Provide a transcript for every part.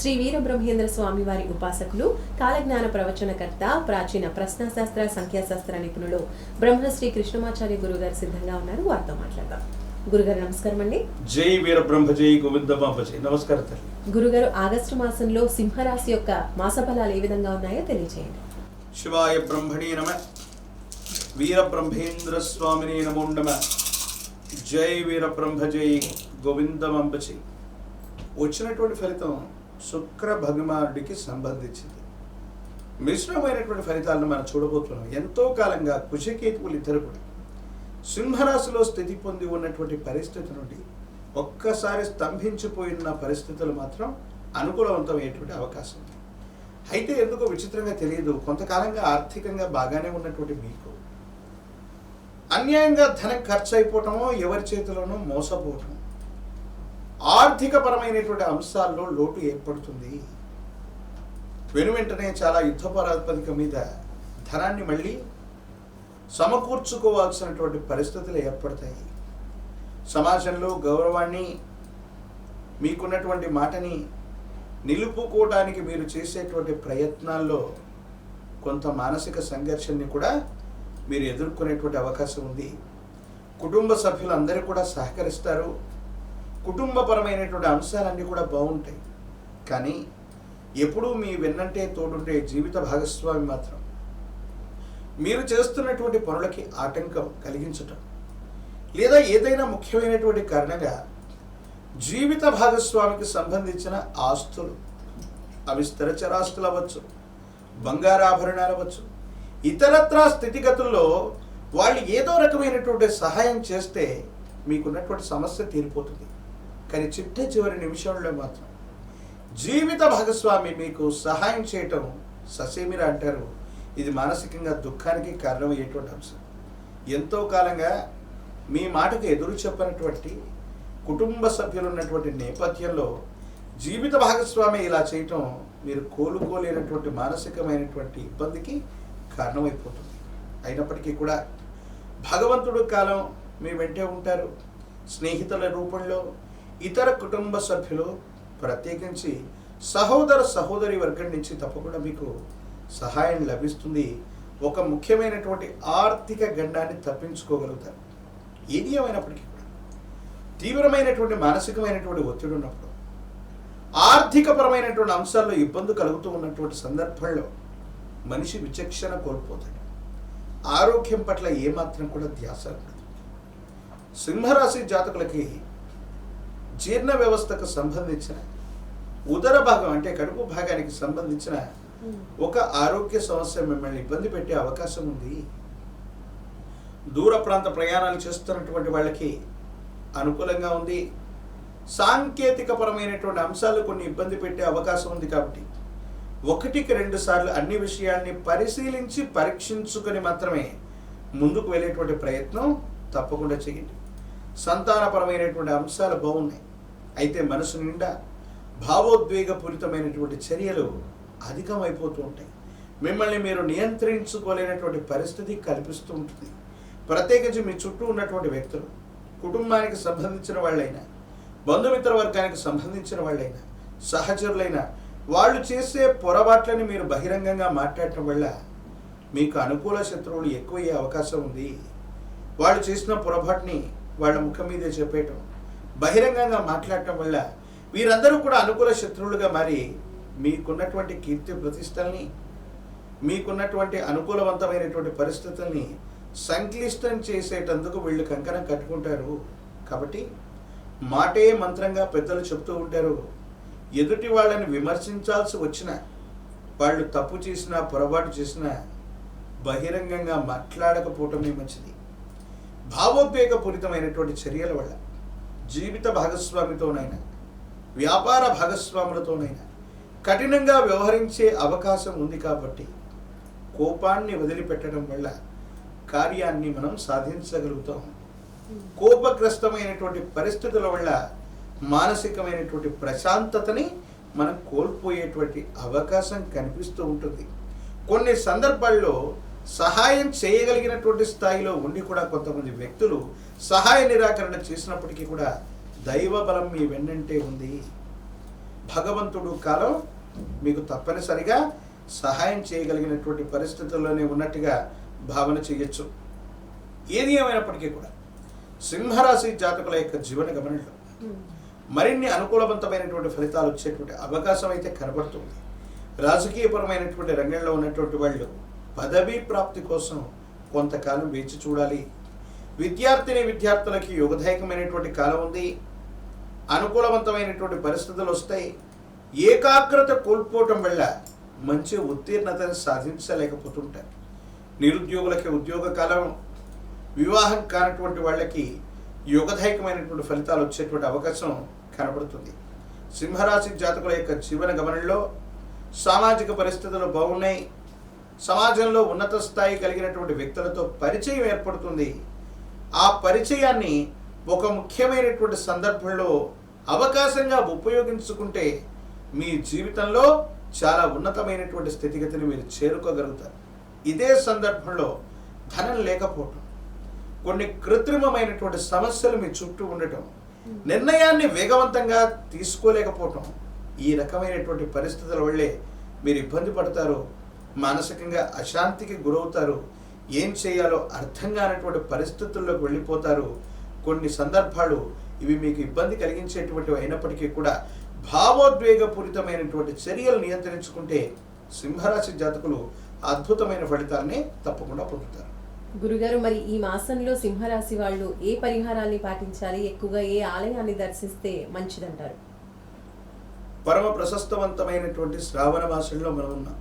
శ్రీ వీరబ్రహ్మేంద్ర స్వామి వారి ఉపాసకులు కాలజ్ఞాన ప్రవచనకర్త ప్రాచీన ప్రశ్నశాస్త్ర సంఖ్యాశాస్త్ర నిపుణులు బ్రహ్మశ్రీ కృష్ణమాచార్య గురుగారు సిద్ధంగా ఉన్నారు. వారితో మాట్లాడదాం. గురుగారు నమస్కారం అండి. జై వీర బ్రహ్మ జై గోవిందమాంబ జై. నమస్కారం తల్లి. గురుగారు ఆగస్టు మాసంలో సింహరాశి యొక్క మాసఫలాలు ఏ విధంగా ఉన్నాయో తెలియజేయండి శివాయ బ్రహ్మణే నమ వీర బ్రహ్మేంద్ర స్వామిని నమో నమ. జై వీర బ్రహ్మ జై గోవిందమాంబ జై. వచ్చినటువంటి ఫలితం శుక్ర భగవానుడికి సంబంధించింది. మిశ్రమైనటువంటి ఫలితాలను మనం చూడబోతున్నాం. ఎంతో కాలంగా కుశకేతువులు ఇద్దరు కూడా. సింహరాశిలో స్థితి పొంది ఉన్నటువంటి పరిస్థితి నుండి ఒక్కసారి స్తంభించిపోయిన పరిస్థితులు మాత్రం అనుకూలవంతమయ్యేటువంటి అవకాశం ఉంది. అయితే ఎందుకో విచిత్రంగా తెలియదు. కొంతకాలంగా ఆర్థికంగా బాగానే ఉన్నటువంటి మీకు. అన్యాయంగా ధనం ఖర్చు అయిపోవటమో ఎవరి చేతిలోనో మోసపోవటం ఆర్థిక పరమైనటువంటి అంశాల్లో లోటు ఏర్పడుతుంది. వెను వెంటనే చాలా యుద్ధ ప్రాతిపదిక మీద ధనాన్ని మళ్ళీ సమకూర్చుకోవాల్సినటువంటి పరిస్థితులు ఏర్పడతాయి. సమాజంలో గౌరవాన్ని మీకున్నటువంటి మాటని నిలుపుకోవడానికి మీరు చేసేటువంటి ప్రయత్నాల్లో కొంత మానసిక సంఘర్షణని కూడా మీరు ఎదుర్కొనేటువంటి అవకాశం ఉంది. కుటుంబ సభ్యులందరూ కూడా సహకరిస్తారు. కుటుంబపరమైనటువంటి అంశాలన్నీ కూడా బాగుంటాయి. కానీ ఎప్పుడూ మీ వెన్నంటే తోడుండే జీవిత భాగస్వామి మాత్రం మీరు చేస్తున్నటువంటి పనులకి ఆటంకం కలిగించటం లేదా ఏదైనా ముఖ్యమైనటువంటి కారణంగా జీవిత భాగస్వామికి సంబంధించిన ఆస్తులు అవి స్థిరచరాస్తులు అవ్వచ్చు బంగారాభరణాలు అవ్వచ్చు ఇతరత్రా స్థితిగతుల్లో వాళ్ళు ఏదో రకమైనటువంటి సహాయం చేస్తే మీకున్నటువంటి సమస్య తీరిపోతుంది. కానీ చిట్ట చివరి నిమిషంలో మాత్రం జీవిత భాగస్వామి మీకు సహాయం చేయటం ససేమిరా అంటారు. ఇది మానసికంగా దుఃఖానికి కారణమయ్యేటువంటి అంశం. ఎంతో కాలంగా మీ మాటకు ఎదురు చెప్పనటువంటి కుటుంబ సభ్యులు ఉన్నటువంటి నేపథ్యంలో జీవిత భాగస్వామి ఇలా చేయటం మీరు కోలుకోలేనటువంటి మానసికమైనటువంటి ఇబ్బందికి కారణమైపోతుంది. అయినప్పటికీ కూడా భగవంతుడు కాలం మీ వెంటే ఉంటారు. స్నేహితుల రూపంలో ఇతర కుటుంబ సభ్యులు ప్రత్యేకించి సహోదర సహోదరి వర్గం నుంచి తప్పకుండా మీకు సహాయం లభిస్తుంది. ఒక ముఖ్యమైనటువంటి ఆర్థిక గండాన్ని తప్పించుకోగలుగుతారు. ఏది ఏమైనప్పటికీ కూడా. తీవ్రమైనటువంటి మానసికమైనటువంటి ఒత్తిడి ఉన్నప్పుడు ఆర్థికపరమైనటువంటి అంశాల్లో ఇబ్బంది కలుగుతూ ఉన్నటువంటి సందర్భంలో మనిషి విచక్షణ కోల్పోతాడు. ఆరోగ్యం పట్ల ఏమాత్రం కూడా ధ్యాస ఉండదు. సింహరాశి జాతకులకి జీర్ణ వ్యవస్థకు సంబంధించిన ఉదర భాగం అంటే కడుపు భాగానికి సంబంధించిన ఒక ఆరోగ్య సమస్య మిమ్మల్ని ఇబ్బంది పెట్టే అవకాశం ఉంది. దూర ప్రాంత ప్రయాణాలు చేస్తున్నటువంటి వాళ్ళకి అనుకూలంగా ఉంది. సాంకేతిక పరమైనటువంటి అంశాలు కొన్ని ఇబ్బంది పెట్టే అవకాశం ఉంది కాబట్టి ఒకటికి రెండు సార్లు అన్ని విషయాల్ని పరిశీలించి పరీక్షించుకొని మాత్రమే ముందుకు వెళ్ళేటువంటి ప్రయత్నం తప్పకుండా చేయండి. సంతానపరమైనటువంటి అంశాలు బాగున్నాయి. అయితే మనసు నిండా భావోద్వేగపూరితమైనటువంటి చర్యలు అధికమైపోతూ ఉంటాయి. మిమ్మల్ని మీరు నియంత్రించుకోలేనటువంటి పరిస్థితి కల్పిస్తూ ఉంటుంది. ప్రత్యేకించి మీ చుట్టూ ఉన్నటువంటి వ్యక్తులు కుటుంబానికి సంబంధించిన వాళ్ళైనా బంధుమిత్ర వర్గానికి సంబంధించిన వాళ్ళైనా సహచరులైనా వాళ్ళు చేసే పొరపాట్లని మీరు బహిరంగంగా మాట్లాడటం వల్ల మీకు అనుకూల శత్రువులు ఎక్కువయ్యే అవకాశం ఉంది. వాళ్ళు చేసిన పొరపాటుని వాళ్ళ ముఖం మీదే చెప్పేయటం బహిరంగంగా మాట్లాడటం వల్ల వీరందరూ కూడా అనుకూల శత్రువులుగా మారి మీకున్నటువంటి కీర్తి ప్రతిష్టల్ని మీకున్నటువంటి అనుకూలవంతమైనటువంటి పరిస్థితుల్ని సంక్లిష్టం చేసేటందుకు వీళ్ళు కంకణం కట్టుకుంటారు. కాబట్టి మాటే మంత్రంగా పెద్దలు చెప్తూ ఉంటారు. ఎదుటి వాళ్ళని విమర్శించాల్సి వచ్చిన వాళ్ళు తప్పు చేసినా పొరపాటు చేసినా బహిరంగంగా మాట్లాడకపోవటమే మంచిది. భావోద్వేగపూరితమైనటువంటి చర్యల వల్ల జీవిత భాగస్వామితోనైనా వ్యాపార భాగస్వాములతోనైనా కఠినంగా వ్యవహరించే అవకాశం ఉంది కాబట్టి కోపాన్ని వదిలిపెట్టడం వల్ల కార్యాన్ని మనం సాధించగలుగుతాం. కోపగ్రస్తమైనటువంటి పరిస్థితుల వల్ల మానసికమైనటువంటి ప్రశాంతతని మనం కోల్పోయేటువంటి అవకాశం కనిపిస్తూ ఉంటుంది. కొన్ని సందర్భాల్లో సహాయం చేయగలిగినటువంటి స్థాయిలో ఉండి కూడా కొంతమంది వ్యక్తులు సహాయ నిరాకరణ చేసినప్పటికీ కూడా దైవ బలం మీ వెన్నంటే ఉంది. భగవంతుడు కాలం మీకు తప్పనిసరిగా సహాయం చేయగలిగినటువంటి పరిస్థితుల్లోనే ఉన్నట్టుగా భావన చేయొచ్చు. ఏది ఏమైనప్పటికీ కూడా సింహరాశి జాతకుల యొక్క జీవన గమనంలో మరిన్ని అనుకూలవంతమైనటువంటి ఫలితాలు వచ్చేటువంటి అవకాశం అయితే కనబడుతుంది. రాజకీయపరమైనటువంటి రంగంలో ఉన్నటువంటి వాళ్ళు పదవీ ప్రాప్తి కోసం కొంతకాలం వేచి చూడాలి. విద్యార్థిని విద్యార్థులకి యోగదాయకమైనటువంటి కాలం ఉంది. అనుకూలవంతమైనటువంటి పరిస్థితులు వస్తాయి. ఏకాగ్రత కోల్పోవటం వల్ల మంచి ఉత్తీర్ణతను సాధించలేకపోతుంటారు. నిరుద్యోగులకి ఉద్యోగ కాలం వివాహం కానటువంటి వాళ్ళకి యోగదాయకమైనటువంటి ఫలితాలు వచ్చేటువంటి అవకాశం కనబడుతుంది. సింహరాశి జాతకుల యొక్క జీవన గమనంలో సామాజిక పరిస్థితులు బాగున్నాయి. సమాజంలో ఉన్నత స్థాయి కలిగినటువంటి వ్యక్తులతో పరిచయం ఏర్పడుతుంది. ఆ పరిచయాన్ని ఒక ముఖ్యమైనటువంటి సందర్భంలో అవకాశంగా ఉపయోగించుకుంటే మీ జీవితంలో చాలా ఉన్నతమైనటువంటి స్థితిగతిని మీరు చేరుకోగలుగుతారు. ఇదే సందర్భంలో ధనం లేకపోవటం కొన్ని కృత్రిమమైనటువంటి సమస్యలు మీ చుట్టూ ఉండటం నిర్ణయాన్ని వేగవంతంగా తీసుకోలేకపోవటం ఈ రకమైనటువంటి పరిస్థితుల వల్లే మీరు ఇబ్బంది పడతారు. మానసికంగా అశాంతికి గురవుతారు. ఏం చేయాలో అర్థం కానటువంటి పరిస్థితుల్లోకి వెళ్ళిపోతారు. కొన్ని సందర్భాలు ఇవి మీకు ఇబ్బంది కలిగించేటువంటివి అయినప్పటికీ కూడా భావోద్వేగపూరితమైనటువంటి చర్యలు నియంత్రించుకుంటే సింహరాశి జాతకులు అద్భుతమైన ఫలితాన్ని తప్పకుండా పొందుతారు. గురుగారు మరి ఈ మాసంలో సింహరాశి వాళ్ళు ఏ పరిహారాన్ని పాటించాలి? ఎక్కువగా ఏ ఆలయాన్ని దర్శిస్తే మంచిదంటారు? పరమ ప్రశస్తవంతమైనటువంటి శ్రావణ మాసంలో మనం ఉన్నాం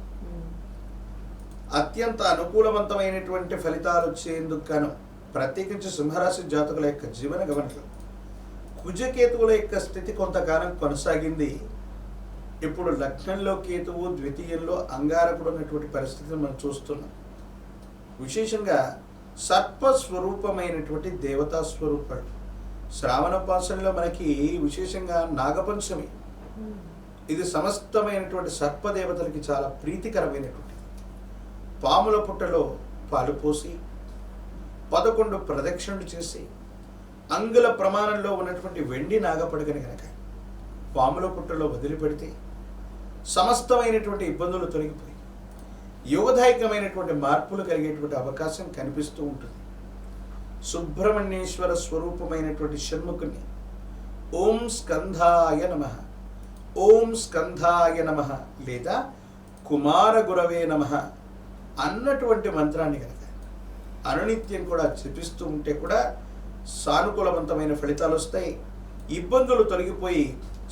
అత్యంత అనుకూలవంతమైనటువంటి ఫలితాలు వచ్చేందుకు గాను ప్రత్యేకించి సింహరాశి జాతకుల యొక్క జీవన గమనికలు. కుజకేతువుల యొక్క స్థితి కొంతకాలం కొనసాగింది. ఇప్పుడు లగ్నంలో కేతువు ద్వితీయంలో అంగారకుడు ఉన్నటువంటి పరిస్థితిని మనం చూస్తున్నాం. విశేషంగా సర్పస్వరూపమైనటువంటి దేవతా స్వరూపాలు. శ్రావణ పాసంలో మనకి విశేషంగా నాగపంచమి. ఇది సమస్తమైనటువంటి సర్పదేవతలకి చాలా ప్రీతికరమైనటువంటి పాముల పుట్టలో పాలు పోసి పదకొండు ప్రదక్షిణలు చేసి అంగుల ప్రమాణంలో ఉన్నటువంటి వెండి నాగపడకని గనక పాముల పుట్టలో వదిలిపెడితే సమస్తమైనటువంటి ఇబ్బందులు తొలగిపోయి యోగదాయకమైనటువంటి మార్పులు కలిగేటువంటి అవకాశం కనిపిస్తూ ఉంటుంది. సుబ్రహ్మణ్యేశ్వర స్వరూపమైనటువంటి షణ్ముఖుని ఓం స్కంధాయ నమ ఓం స్కంధాయ నమ లేదా కుమార గురవే నమ అన్నటువంటి మంత్రాన్ని కనుక అనునిత్యం కూడా జపిస్తూ ఉంటే కూడా సానుకూలవంతమైన ఫలితాలు వస్తాయి. ఇబ్బందులు తొలగిపోయి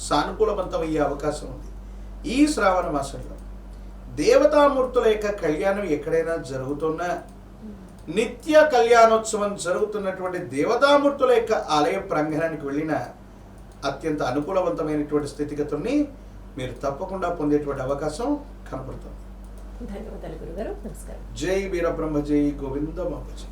సానుకూలవంతమయ్యే అవకాశం ఉంది. ఈ శ్రావణ మాసంలో దేవతామూర్తుల యొక్క కళ్యాణం ఎక్కడైనా జరుగుతున్నా నిత్య కళ్యాణోత్సవం జరుగుతున్నటువంటి దేవతామూర్తుల యొక్క ఆలయ ప్రాంగణానికి వెళ్ళిన అత్యంత అనుకూలవంతమైనటువంటి స్థితిగతుల్ని మీరు తప్పకుండా పొందేటువంటి అవకాశం కనపడుతుంది. ధన్యవాదాలు గురుగారు నమస్కారం. జై వీరబ్రహ్మ జై గోవింద మాపజీ